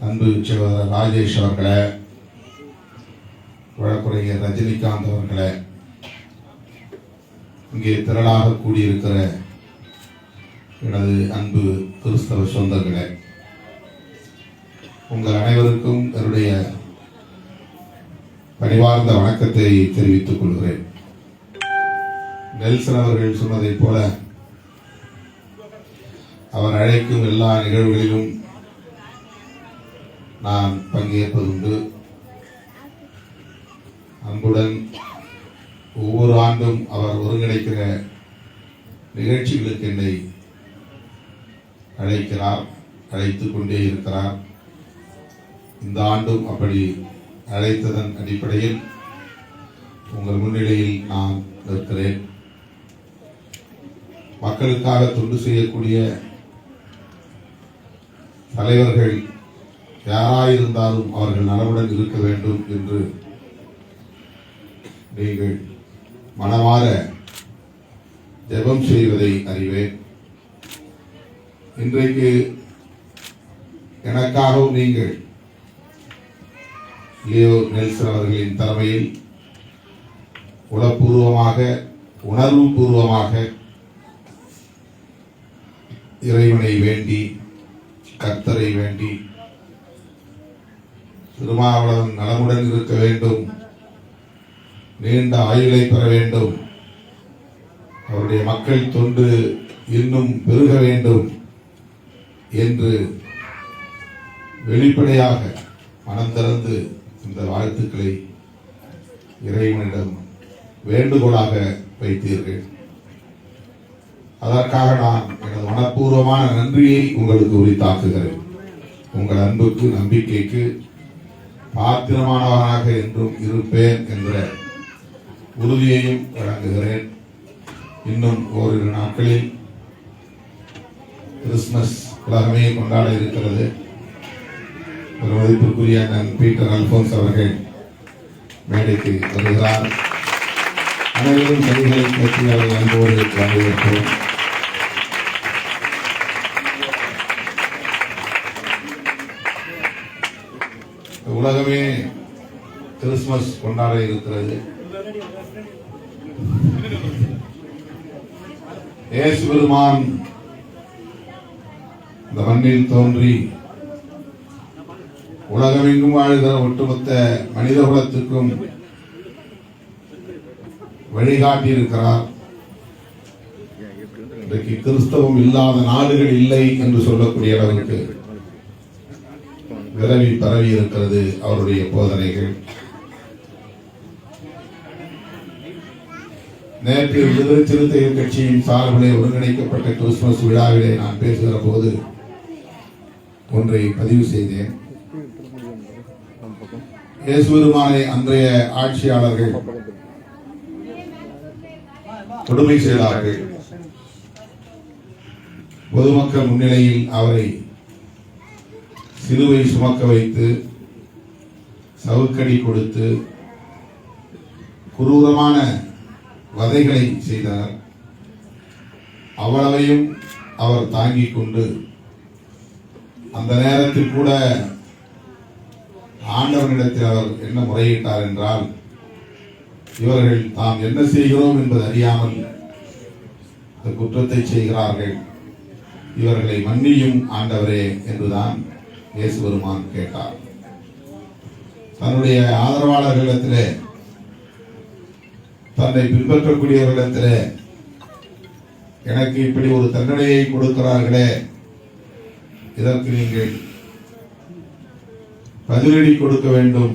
அன்பு சகோதரர் ராஜேஷ் அவர்களை வழக்குரைஞர் ரஜினிகாந்த் அவர்களை இங்கே திரளாக கூடியிருக்கிற எனது அன்பு கிறிஸ்தவ சொந்தங்களே உங்கள் அனைவருக்கும் என்னுடைய பணிவார்ந்த வணக்கத்தை தெரிவித்துக் கொள்கிறேன். நெல்சன் அவர்கள் சொன்னதைப் போல அவர் அழைக்கும் எல்லா நிகழ்வுகளிலும் நான் பங்கேற்பதுண்டு. அன்புடன் ஒவ்வொரு ஆண்டும் அவர் ஒருங்கிணைக்கிற நிகழ்ச்சிகளுக்கு என்னை அழைக்கிறார் அழைத்துக் கொண்டே இருக்கிறார். இந்த ஆண்டும் அப்படி அழைத்ததன் அடிப்படையில் உங்கள் முன்னிலையில் நான் இருக்கிறேன் மக்களுக்காக தொண்டு செய்யக்கூடிய தலைவர்கள் யாராயிருந்தாலும் அவர்கள் நலமுடன் இருக்க வேண்டும் என்று நீங்கள் மனமாற ஜெபம் செய்வதை அறிவேன். இன்றைக்கு எனக்காகவும் நீங்கள் லியோ நெல்சன் அவர்களின் தலைமையில் உளப்பூர்வமாக உணர்வு பூர்வமாக இறைவனை வேண்டி கர்த்தரை வேண்டி திருமாவளவன் நலமுடன் இருக்க வேண்டும். நீண்ட ஆயுளை பெற வேண்டும். அவருடைய மக்கள் தொண்டு இன்னும் பெருக வேண்டும் என்று வெளிப்படையாக மனம் திறந்து இந்த வாழ்த்துக்களை இறைவனிடம் வேண்டுகோளாக வைத்தீர்கள். அதற்காக நான் எனது மனப்பூர்வமான நன்றியை உங்களுக்கு உரித்தாக்குகிறேன். உங்கள் அன்புக்கு நம்பிக்கைக்கு பாத்திரமானவனாக என்றும் இருப்பேன் என்ற உறுதியையும் வழங்குகிறேன். இன்னும் ஓரிரு நாட்களில் கிறிஸ்துமஸ் உலகமே கொண்டாட இருக்கிறது. ஒரு மதிப்பிற்குரிய அண்ணன் பீட்டர் அல்போன்ஸ் அவர்கள் மேடைக்கு வருகிறார். அனைவரும் கைகளை பற்றி அவர்கள் அன்போடு வரவேற்போம் உலகமே கிறிஸ்துமஸ் கொண்டாட இருக்கிறது. ஏசு பெருமான் இந்த மண்ணில் தோன்றி உலகமெங்கும் வாழ்கிற ஒட்டுமொத்த மனித குலத்துக்கும் வழிகாட்டி இருக்கிறார் இன்றைக்கு கிறிஸ்தவம் இல்லாத நாடுகள் இல்லை என்று சொல்லக்கூடிய அளவுக்கு விரவி பரவி இருக்கிறது அவருடைய போதனைகள். நேற்று விடுதலை சிறுத்தைகள் கட்சியின் சார்பிலே ஒருங்கிணைக்கப்பட்ட கிறிஸ்துமஸ் விழாவிலே நான் பேசுகிற போது ஒன்றை பதிவு செய்தேன். இயேசுபெருமானை அன்றைய ஆட்சியாளர்கள் கொடுமை செய்தார்கள் பொதுமக்கள் முன்னிலையில் அவரை சிலுவை சுமக்க வைத்து சவுக்கடி கொடுத்து குரூரமான வதைகளை செய்தார். அவ்வளவையும் அவர் தாங்கிக் கொண்டு அந்த நேரத்தில் கூட ஆண்டவனிடத்தில் அவர் என்ன முறையிட்டார் என்றால் இவர்கள் தாம் என்ன செய்கிறோம் என்பது அறியாமல் இந்த குற்றத்தை செய்கிறார்கள். இவர்களை மன்னியும் ஆண்டவரே என்றுதான் இயேசு பெருமான் கேட்டார். தன்னுடைய ஆதரவாளர்களிடத்திலே தன்னை பின்பற்றக்கூடியவர்களிடத்திலே எனக்கு இப்படி ஒரு தண்டனையை கொடுக்கிறார்களே இதற்கு நீங்கள் பதிலடி கொடுக்க வேண்டும்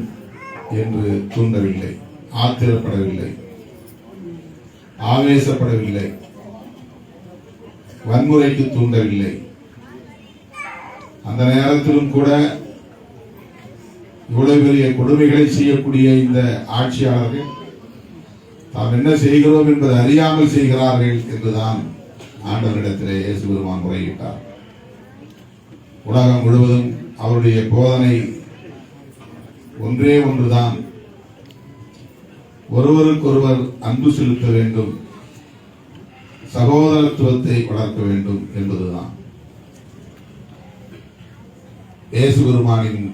என்று தூண்டவில்லை ஆத்திரப்படவில்லை ஆவேசப்படவில்லை வன்முறைக்கு தூண்டவில்லை. அந்த நேரத்திலும் கூட இவ்வளவு பெரிய கொடுமைகளை செய்யக்கூடிய இந்த ஆட்சியாளர்கள் தாம் என்ன செய்கிறோம் என்பதை அறியாமல் செய்கிறார்கள் என்றுதான் ஆண்டவரிடத்திலே இயேசு பெருமான் முறையிட்டார். உலகம் முழுவதும் அவருடைய போதனை ஒன்றே ஒன்றுதான். ஒருவருக்கொருவர் அன்பு செலுத்த வேண்டும். சகோதரத்துவத்தை வளர்க்க வேண்டும் என்பதுதான். இயேசு பெருமானின்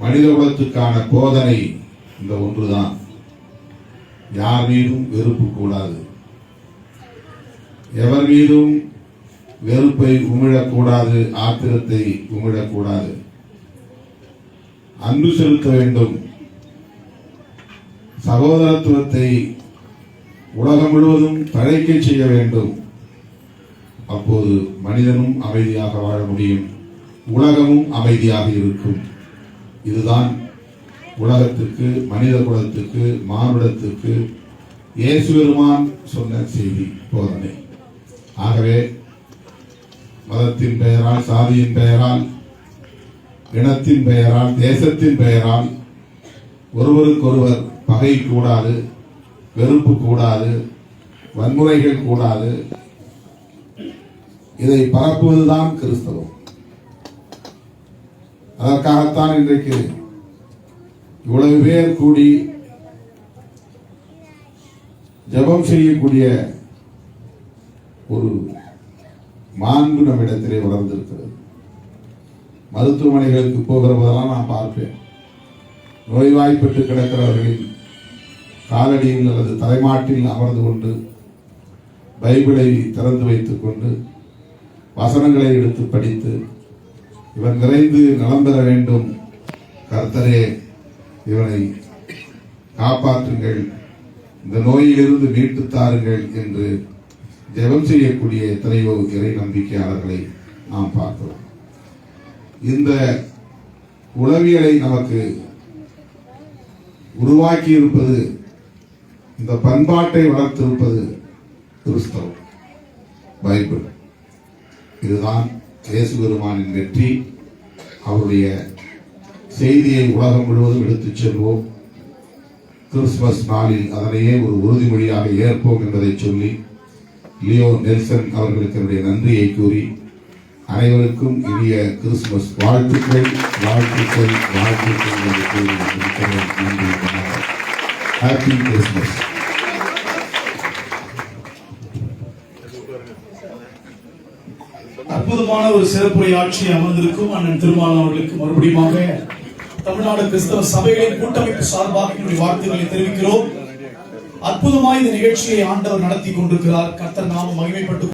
மனித குலத்துக்கான போதனை இந்த ஒன்றுதான். யார் மீதும் வெறுப்பு கூடாது. எவர் மீதும் வெறுப்பை உமிழக்கூடாது ஆத்திரத்தை உமிழக்கூடாது. அன்பு செலுத்த வேண்டும். சகோதரத்துவத்தை உலகம் முழுவதும் தழைக்க செய்ய வேண்டும். அப்போது மனிதனும் அமைதியாக வாழ முடியும். உலகமும் அமைதியாக இருக்கும். இதுதான் உலகத்துக்கு மனித குலத்துக்கு மானுடத்துக்கு இயேசு பெருமான் சொன்ன செய்தி போதனை. ஆகவே மதத்தின் பெயரால் சாதியின் பெயரால் இனத்தின் பெயரால் தேசத்தின் பெயரால் ஒருவருக்கொருவர் பகை கூடாது வெறுப்பு கூடாது வன்முறைகள் கூடாது. இதை பரப்புவதுதான் கிறிஸ்தவம். அதற்காகத்தான் இன்றைக்கு இவ்வளவு பேர் கூடி ஜெபம் செய்யக்கூடிய ஒரு மாண்பு நம்மிடத்திலே வளர்ந்திருக்கிறது. மருத்துவமனைகளுக்கு போகிற போதெல்லாம் நான் பார்ப்பேன். நோய்வாய்ப்பட்டு கிடக்கிறவர்களின் காலடியில் அல்லது தலைமாட்டில் அமர்ந்து கொண்டு பைபிளை திறந்து வைத்துக்கொண்டு வசனங்களை எடுத்து படித்து இவன் நிறைந்து நலம் பெற வேண்டும். கர்த்தரே இவனை காப்பாற்றுங்கள். இந்த நோயிலிருந்து மீட்டு தாருங்கள் என்று ஜெபம் செய்யக்கூடிய எத்தனையோ இறை நம்பிக்கையாளர்களை நாம் பார்க்கிறோம் இந்த உளவியலை நமக்கு உருவாக்கி இருப்பது இந்த பண்பாட்டை வளர்த்திருப்பது கிறிஸ்தவம். பைபிள். இதுதான் இயேசு பெருமானின் வெற்றி அவருடைய செய்தியை உலகம் முழுவதும் எடுத்துச் செல்வோம். கிறிஸ்துமஸ் நாளில் அதனையே ஒரு உறுதிமொழியாக ஏற்போம் என்பதை சொல்லி லியோ நெல்சன் அவர்களுக்கு என்னுடைய நன்றியை கூறி அனைவருக்கும் இனிய கிறிஸ்துமஸ் வாழ்த்துக்கள் வாழ்த்துக்கள் வாழ்த்துக்கள் என்று கூறி நன்றி ஹாப்பி கிறிஸ்துமஸ் அற்புதமான ஒரு சிறப்புரையாட்சி அமர்ந்திருக்கும் அண்ணன் திருமாவளவன் அவர்களுக்கு மறுபடியுமாக தமிழ்நாடு கிறிஸ்தவ சபைகளின் கூட்டமைப்பு சார்பாக என்னுடைய வாழ்த்துக்களை தெரிவிக்கிறோம். அற்புதமாய் இந்த நிகழ்ச்சியை ஆண்டவர் நடத்தி கொண்டிருக்கிறார். கர்த்தர் நாம மகிமைப்பட்டு